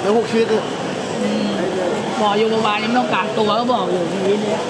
แล้วหกชีวิตเนี่ยบอกอยู่โรงพยาบาลยังไม่ต้องกักตัวก็บอกอยู่ชีวิตเนี้ย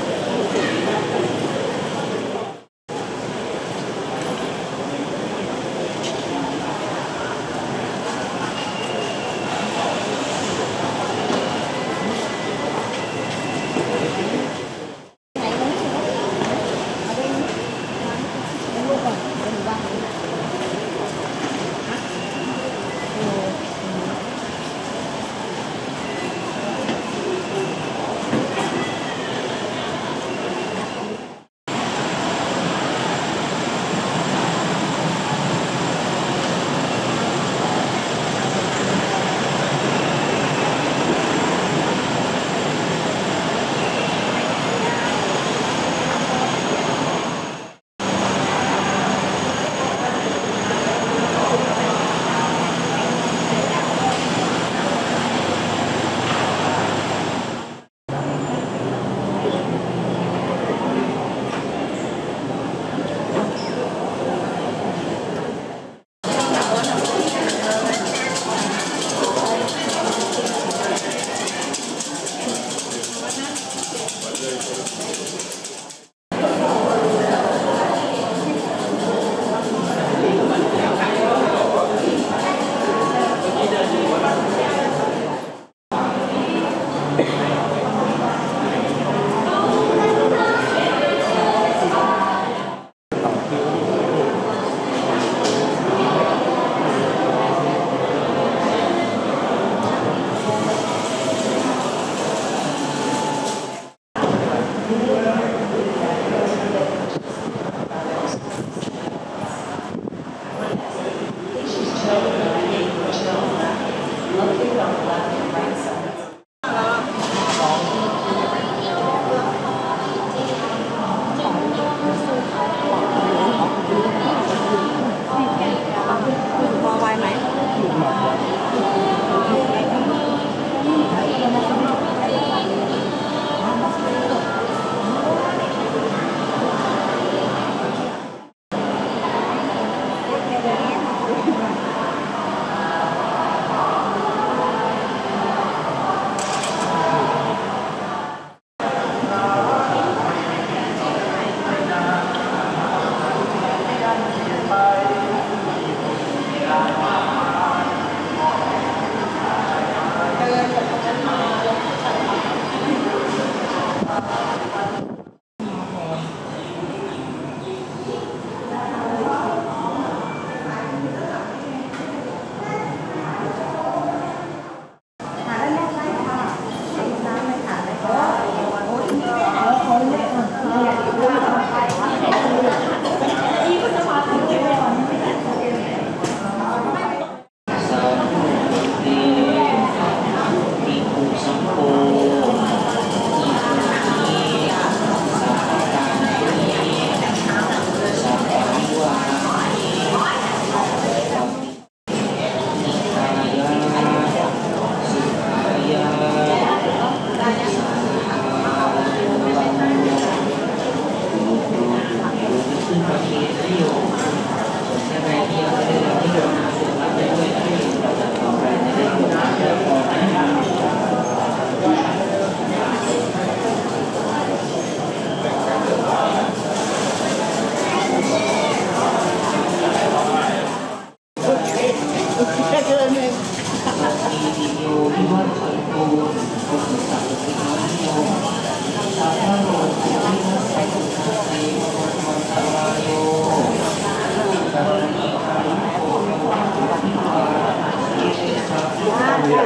เ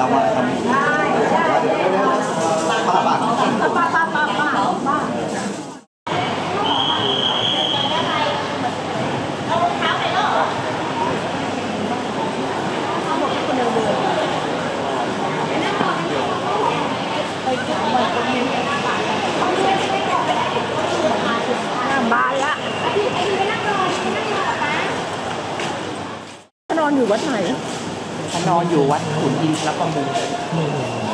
รามาทำพระบาทบานละนอนอยู่วัดไหน น อยู่วัดขุนอินทรประมูล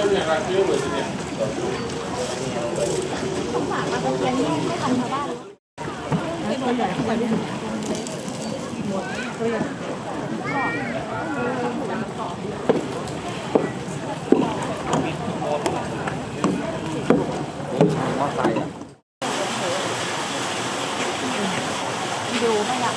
ไอ้ลูกหมามอไซค์อะ ดูไม่อยาก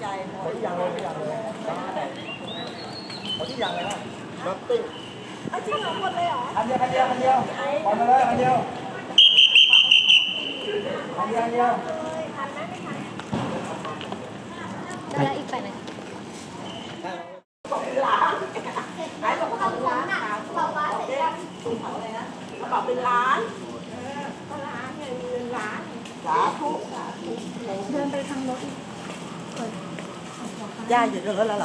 ใจหมดทุกอย่างเลยทุกอย่างเลยหมดที่อย่างเลยนะรถติ้งจริงเหรอหมดเลยเหรออันเดียวอันเดียวอันเดียวพอมาเลยอันเดียวอันเดียวอันเดียวแล้วอีกไปไหนย่าอ ยู่ตรงนั้